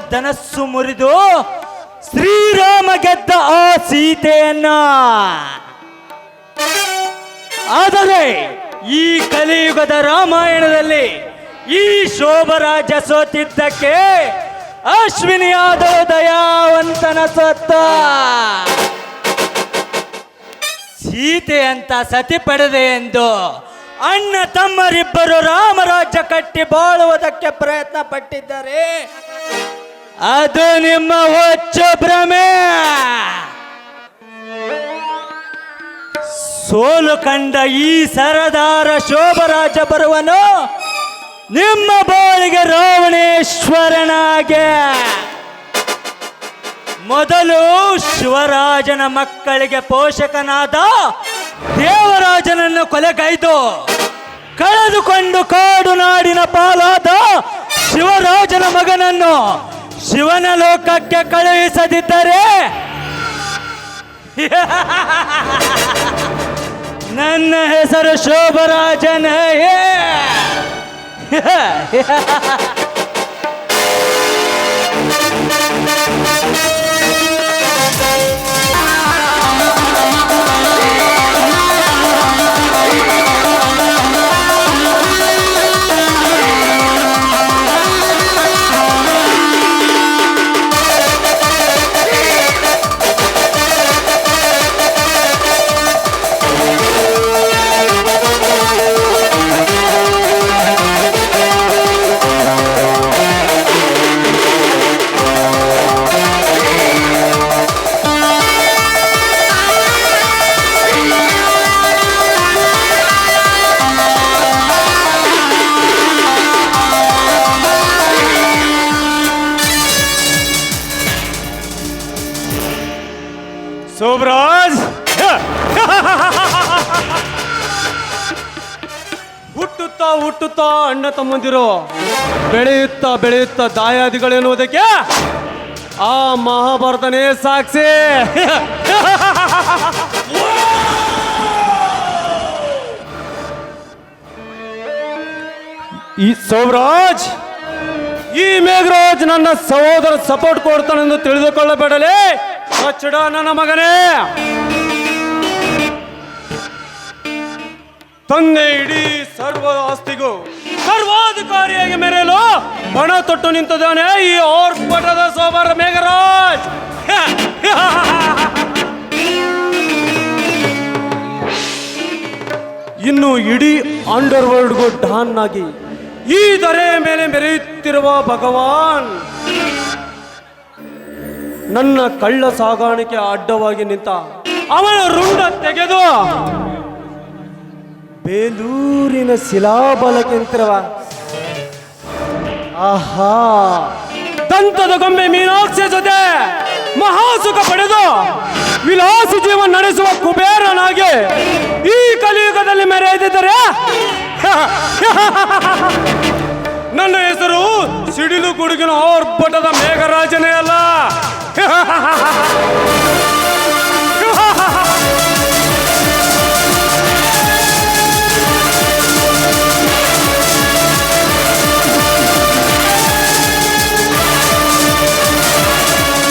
ಶಿವಧನಸ್ಸು ಮುರಿದು ಶ್ರೀರಾಮ ಗೆದ್ದ ಆ ಸೀತೆಯನ್ನ. ಆದರೆ ಈ ಕಲಿಯುಗದ ರಾಮಾಯಣದಲ್ಲಿ ಈ ಶೋಭರಾಜ ಸೋತಿದ್ದಕ್ಕೆ ಅಶ್ವಿನಿ ಯಾದವ್ ದಯಾವಂತನ ಸತ್ತ. ಸೀತೆ ಅಂತ ಸತಿ ಪಡೆದೆ ಎಂದು ಅಣ್ಣ ತಮ್ಮರಿಬ್ಬರು ರಾಮರಾಜ್ಯ ಕಟ್ಟಿ ಬಾಳುವುದಕ್ಕೆ ಪ್ರಯತ್ನ ಪಟ್ಟಿದ್ದಾರೆ ಅದು ನಿಮ್ಮ ಹೊಚ್ಚ ಭ್ರಮೆ. ಸೋಲು ಕಂಡ ಈ ಸರದಾರ ಶೋಭರಾಜ ಬರುವನು ನಿಮ್ಮ ಬಾಳಿಗೆ ರಾವಣೇಶ್ವರನಾಗೆ. ಮೊದಲು ಶಿವರಾಜನ ಮಕ್ಕಳಿಗೆ ಪೋಷಕನಾದ ದೇವರಾಜನನ್ನು ಕೊಲೆಗೈದು ಕಳೆದುಕೊಂಡು ಕಾಡು ನಾಡಿನ ಪಾಲಾದ ಶಿವರಾಜನ ಮಗನನ್ನು ಶಿವನ ಲೋಕಕ್ಕೆ ಕಳುಹಿಸದಿದ್ದರೆ? ನನ್ನ ಹೆಸರು ಶೋಭರಾಜನ ಸೋಮರಾಜ್! ಹುಟ್ಟುತ್ತಾ ಹುಟ್ಟುತ್ತಾ ಅಣ್ಣ ತಮ್ಮಂದಿರು, ಬೆಳೆಯುತ್ತಾ ಬೆಳೆಯುತ್ತಾ ದಾಯಾದಿಗಳೆನ್ನುವುದಕ್ಕೆ ಆ ಮಹಾಭಾರತನೇ ಸಾಕ್ಷಿ. ಈ ಸೋಮರಾಜ್, ಈ ಮೇಘರಾಜ್ ನನ್ನ ಸಹೋದರ ಸಪೋರ್ಟ್ ಕೊಡ್ತಾನೆಂದು ತಿಳಿದುಕೊಳ್ಳಬೇಡಲೇ? ಕಚ್ಚಡ ನನ್ನ ಮಗನೇ. ತಂದೆ ಇಡೀ ಸರ್ವ ಆಸ್ತಿಗೂ ಸರ್ವಾಧಿಕಾರಿಯಾಗಿ ಮೆರೆಯಲು ಬಣ ತೊಟ್ಟು ನಿಂತಿದ್ದಾನೆ ಈ ಓರ್ಪಟದ ಸೋಮರ ಮೇಘರಾಜ್. ಇನ್ನು ಇಡೀ ಅಂಡರ್ ವರ್ಲ್ಡ್ಗೂ ಡಾನ್ ಆಗಿ ಈ ದೊರೆಯ ಮೇಲೆ ಮೆರೆಯುತ್ತಿರುವ ಭಗವಾನ್. ನನ್ನ ಕಳ್ಳ ಸಾಗಾಣಿಕೆ ಅಡ್ಡವಾಗಿ ನಿಂತ ಅವನ ರುಂಡ ತೆಗೆದು ಬೇಲೂರಿನ ಶಿಲಾಬಲಕ್ಕಿಂತಿರುವ. ಆಹಾ. ದಂತದ ಗೊಂಬೆ ಮೀನಾಕ್ಷಿ ಜೊತೆ ಮಹಾಸುಖ ಪಡೆದು ವಿಲಾಸ ಜೀವನ ನಡೆಸುವ ಕುಬೇರನಾಗಿ ಈ ಕಲಿಯುಗದಲ್ಲಿ ಮೆರೆಯದಿದ್ದರೆ ನನ್ನ ಹೆಸರು ಸಿಡಿಲು ಗುಡುಗಿನ ಆರ್ಭಟದ ಮೇಘರಾಜನೇ ಅಲ್ಲ. ハハハハ